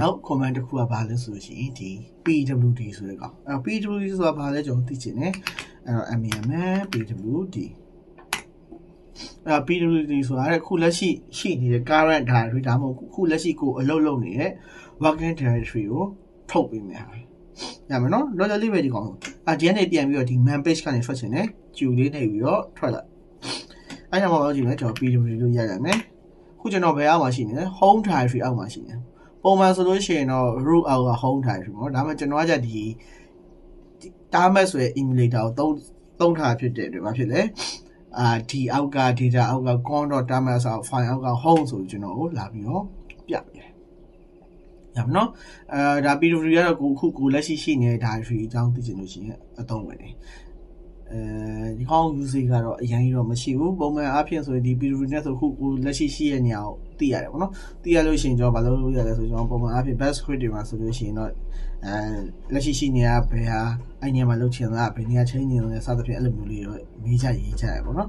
နောက် command တစ်ခုကဘာလဲဆိုလို့ရှိရင်ဒီ pwd ဆိုတဲ့ကောင်အဲ pwd ဆိုတာဘာလဲကျွန်တော်သိချင်တယ်အဲ့တော့ mam pwd အဲ pwd ဆိုတာတဲ့ခုလက်ရှိရှိနေတဲ့ current directory ဒါမှမဟုတ်ခုလက်ရှိကိုအလုပ်လုပ်နေတဲ့ working directory ကိုထုတ်ပေးမယ်ဟာရမယ်နော်လောလောလေးပဲဒီကောင်အဒီကနေပြန်ပြီးတော့ဒီ man page ကနေထွက်ချင်တယ် queue လေးနေပြီးတော့ထွက်လိုက်အဲ့ဒါမှတော့ကြည့်မယ်ကျွန်တော် pwd လို့ရရမယ်ခုကျွန်တော်ဘယ်အောက်မှာရှိနေလဲ home directory အောက်မှာရှိနေတယ် ပုံမှန်ဆိုလို့ရှိရင်တော့ root အောက်က home directory ပေါ့ဒါပေမဲ့ကျွန်တော်ကじゃဒီ target ဆိုတဲ့ emulator ကိုသုံးသုံးထားဖြစ်တဲ့အတွက်ဘာဖြစ်လဲအာဒီအောက်က data အောက်က con.target ဆို file အောက်က home ဆိုကျွန်တော်ကိုလာပြီးတော့ပြပြတယ်ရပါတော့အဲဒါ PWD ကတော့ကိုခုကိုလက်ရှိရှိနေတဲ့ directory အကြောင်းသိချင်လို့ရှိရင်အသုံးဝင်တယ် အဲဒီကောင်း user ကတော့အရင်တော့မရှိဘူးပုံမှန်အားဖြင့်ဆိုရင်ဒီ PWD နဲ့ဆိုခုကိုလက်ရှိရှိရဲ့နေရာကိုသိရတယ်ပေါ့နော်သိရလို့ရှိရင်ကျွန်တော်ဘာလုပ်လို့ရလဲဆိုကျွန်တော်ပုံမှန်အားဖြင့် best script တွေမှာဆိုလို့ရှိရင်တော့အဲလက်ရှိရှိနေတာဘယ်ဟာအဲ့နေရာမှာလုပ်ချင်တာဘယ်နေရာချင်းနေလဲစသဖြင့်အဲ့လိုမျိုးလေးတော့မေးကြရေးကြရပေါ့နော်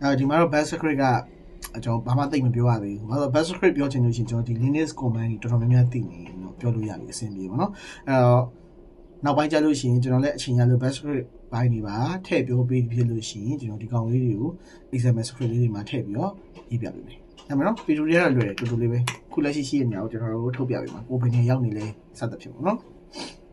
အဲဒီမှာတော့ best script ကကျွန်တော်ဘာမှသိမပြောရသေးဘူး။ဘာလို့ best script ပြောချင်လို့ရှိရင်ကျွန်တော်ဒီ Linux command တွေတော်တော်များများသိနေတော့ပြောလို့ရပြီအဆင်ပြေပါတော့။အဲတော့ နောက်ပိုင်းကျလို့ရှိရင်ကျွန်တော်လည်းအချိန်ရလို့ best script ဘိုင်းတွေပါထည့်ပြောပေးဖြစ်လို့ရှိရင်ကျွန်တော်ဒီကောင်လေးတွေကို XML script လေးတွေမှာထည့်ပြီးတော့ရေးပြပေးမယ်။ဒါမှမဟုတ်ဗီဒီယိုတွေကတော့လွယ်တယ်တူတူလေးပဲ။ခုလက်ရှိရှိရနေအောင်ကျွန်တော်တို့ထုတ်ပြပေးမှာ။ကိုယ်ဘယ်နေရောက်နေလဲစသဖြင့်ပေါ့နော်။